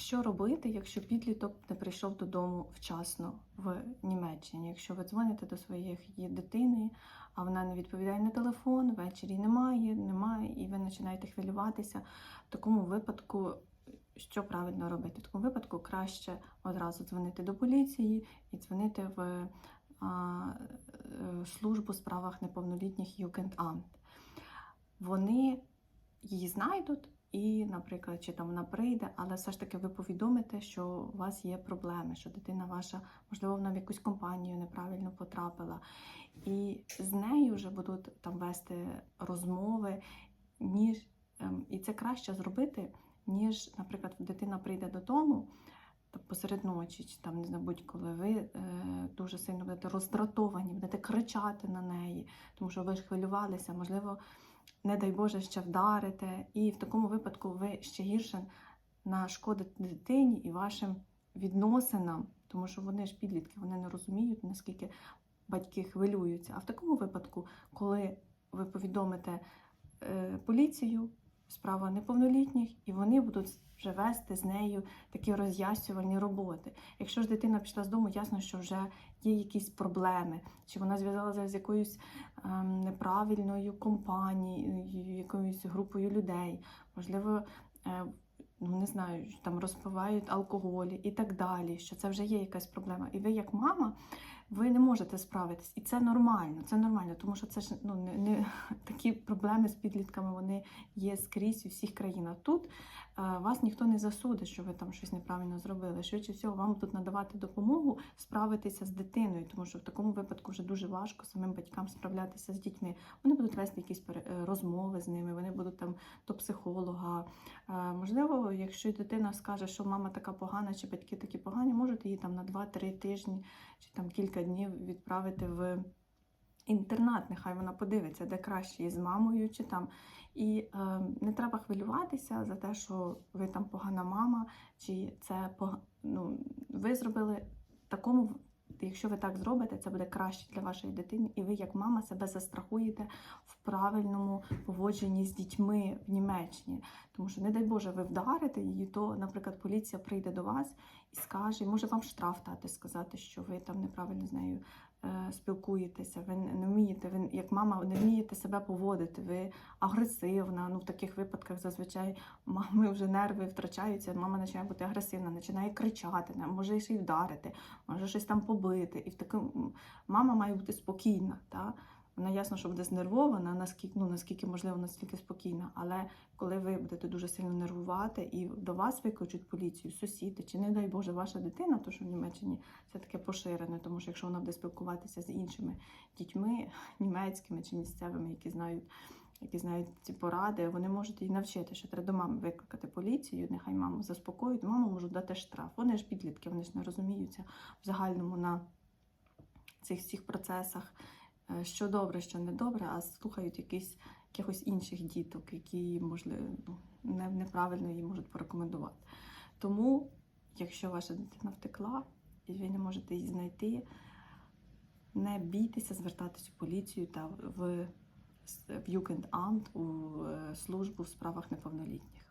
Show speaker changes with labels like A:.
A: Що робити, якщо підліток не прийшов додому вчасно в Німеччині? Якщо ви дзвоните до своєї дитини, а вона не відповідає на телефон, ввечері немає, немає, і ви починаєте хвилюватися, в такому випадку що правильно робити? В такому випадку краще одразу дзвонити до поліції і дзвонити в а, е, службу у справах неповнолітніх Югенdamt. Вони її знайдуть. І, наприклад, чи там вона прийде, але все ж таки ви повідомите, що у вас є проблеми, що дитина ваша, можливо, вона в якусь компанію неправильно потрапила. І з нею вже будуть там вести розмови, ніж ем, і це краще зробити, ніж, наприклад, дитина прийде додому посеред ночі, чи там не знаю, будь-коли ви е, дуже сильно будете роздратовані, будете кричати на неї, тому що ви ж хвилювалися, можливо не дай Боже, ще вдарите, і в такому випадку ви ще гірше нашкодите дитині і вашим відносинам, тому що вони ж підлітки, вони не розуміють, наскільки батьки хвилюються. А в такому випадку, коли ви повідомите е, поліцію, справа неповнолітніх, і вони будуть вже вести з нею такі роз'яснювальні роботи. Якщо ж дитина пішла з дому, ясно, що вже є якісь проблеми, чи вона зв'язалася з якоюсь ем, неправильною компанією, якоюсь групою людей, можливо, е, ну не знаю, там розпивають алкоголь і так далі, що це вже є якась проблема. І ви, як мама, ви не можете справитись, і це нормально. Це нормально, тому що це ж ну не, не такі проблеми з підлітками вони є скрізь у всіх країнах. Тут е, вас ніхто не засудить, що ви там щось неправильно зробили. Швидше всього, вам тут надавати допомогу справитися з дитиною, тому що в такому випадку вже дуже важко самим батькам справлятися з дітьми. Вони будуть вести якісь е, розмови з ними, вони будуть там до психолога. Е, Можливо, якщо дитина скаже, що мама така погана, чи батьки такі погані, можете її там на 2-3 тижні чи там кілька днів відправити в інтернат. Нехай вона подивиться, де краще із мамою, чи там. І е, не треба хвилюватися за те, що ви там погана мама, чи це ну, ви зробили такому. Якщо ви так зробите, це буде краще для вашої дитини, і ви, як мама, себе застрахуєте в правильному поводженні з дітьми в Німеччині. Тому що, не дай Боже, ви вдарите її, то, наприклад, поліція прийде до вас і скаже, може вам штраф дати, сказати, що ви там неправильно з нею спілкуєтеся, ви не вмієте, ви як мама не вмієте себе поводити, ви агресивна. Ну в таких випадках зазвичай мами вже нерви втрачаються, мама починає бути агресивна, починає кричати, може ще й вдарити, може щось там побити. І в такому мама має бути спокійна. Та? Вона ясно, що буде знервована, наскільки, ну, наскільки можливо, настільки спокійна. Але коли ви будете дуже сильно нервувати і до вас викличуть поліцію, сусіди, чи не дай Боже, ваша дитина, то що в Німеччині це таке поширене, тому що якщо вона буде спілкуватися з іншими дітьми німецькими чи місцевими, які знають. Які знають ці поради, вони можуть її навчити, що треба до мами викликати поліцію, нехай маму заспокоїть, маму можуть дати штраф. Вони ж підлітки, вони ж не розуміються в загальному на цих всіх процесах, що добре, що не добре, а слухають якісь, якихось інших діток, які, можливо, ну, не, неправильно її можуть порекомендувати. Тому, якщо ваша дитина втекла і ви не можете її знайти, не бійтеся звертатися у поліцію та в, в Югенdamt, у е, службу в справах неповнолітніх.